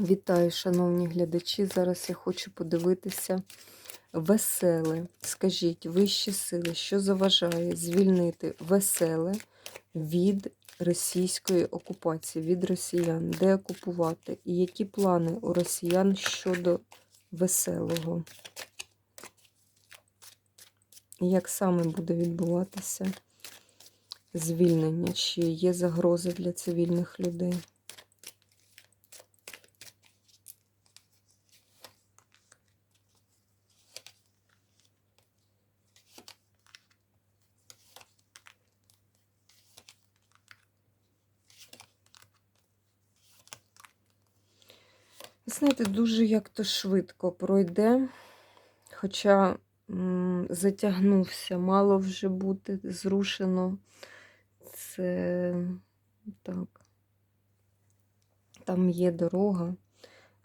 Вітаю, шановні глядачі. Зараз я хочу подивитися веселе. Скажіть, вищі сили, що заважає звільнити веселе від російської окупації, від росіян, де окупувати, і які плани у росіян щодо веселого? Як саме буде відбуватися звільнення? Чи є загрози для цивільних людей? Знаєте, дуже як-то швидко пройде, хоча м, затягнувся, мало вже бути зрушено. Це так. Там є дорога,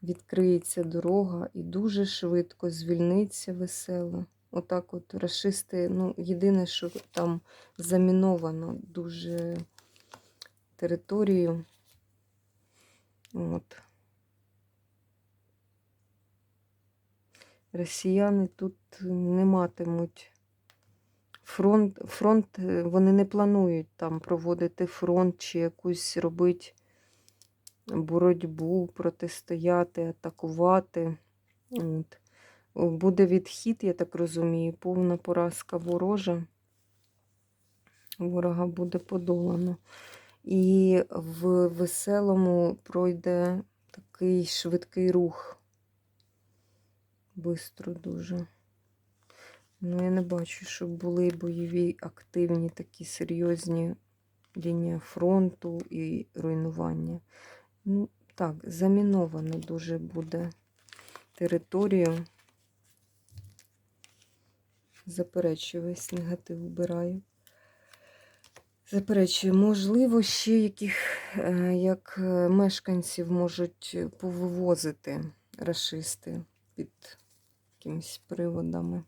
відкриється дорога і дуже швидко звільниться весело. Отак от расисти, ну, єдине, що там заміновано дуже територію. От. Росіяни тут не матимуть фронт, фронт, е, вони не планують там проводити фронт чи якусь робити боротьбу, протистояти, атакувати. От. Буде відхід, я так розумію, повна поразка ворожа. Ворога буде подолано. І в веселому пройде такий швидкий рух. Бистро дуже. Ну, я не бачу, щоб були бойові, активні, такі серйозні лінії фронту і руйнування. Ну, так, заміновано дуже буде територію. Заперечую, весь негатив вбираю. Заперечую, можливо, ще яких е, як е, мешканців можуть повивозити расисти під якимись приводами.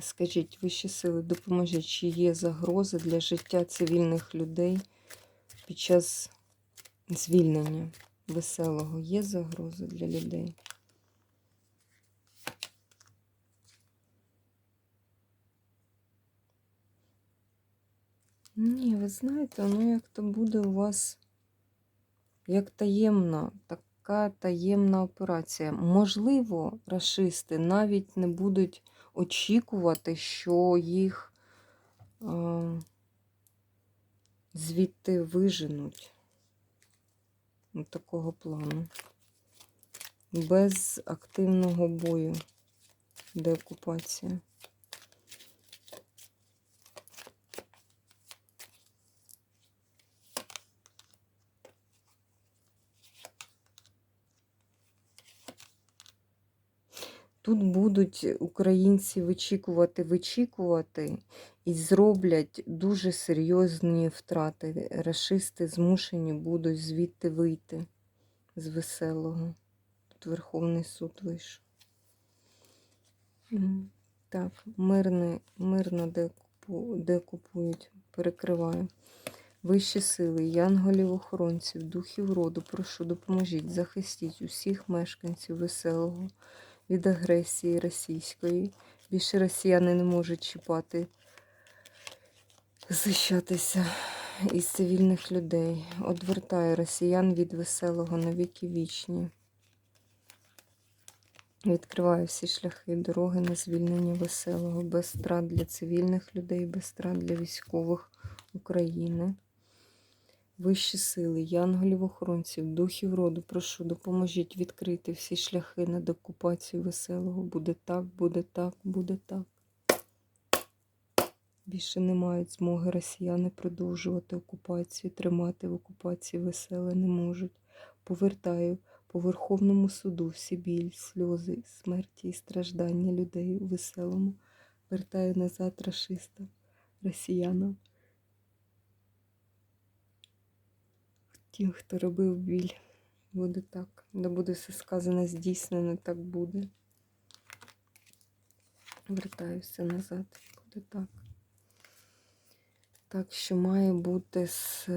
Скажіть, вищі сили, допоможіть, чи є загрози для життя цивільних людей під час звільнення веселого? Є загрози для людей? Ні, ви знаєте, воно як то буде у вас як таємна, така таємна операція. Можливо, расисти навіть не будуть очікувати, що їх е, звідти виженуть. Такого плану. Без активного бою, деокупація. Тут будуть українці вичікувати, вичікувати і зроблять дуже серйозні втрати. Рашисти змушені будуть звідти вийти з веселого. Тут Верховний суд вийшов. Так, мирне, мирно декупу, декупують, перекриваю. Вищі сили, янголів, охоронців, духів роду, прошу, допоможіть, захистіть усіх мешканців веселого від агресії російської. Більше росіяни не можуть чіпати, захищатися із цивільних людей. Одвертаю росіян від веселого на віки вічні. Відкриваю всі шляхи дороги на звільнення веселого, без страт для цивільних людей, без страт для військових України. Вищі сили, янголів охоронців, духів роду, прошу, допоможіть відкрити всі шляхи на деокупацію веселого. Буде так, буде так, буде так. Більше не мають змоги росіяни продовжувати окупацію, тримати в окупації веселе не можуть. Повертаю по Верховному суду всі біль, сльози, смерті і страждання людей у веселому. Вертаю назад рашистам, росіянам. Тим, хто робив біль, буде так. Да буде все сказане, здійснено, так буде. Вертаюся назад, буде так. Так що має бути з,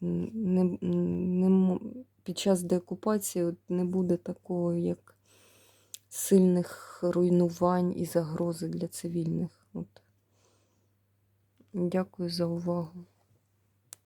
не, не, під час деокупації от не буде такого, як сильних руйнувань і загрози для цивільних. От. Дякую за увагу.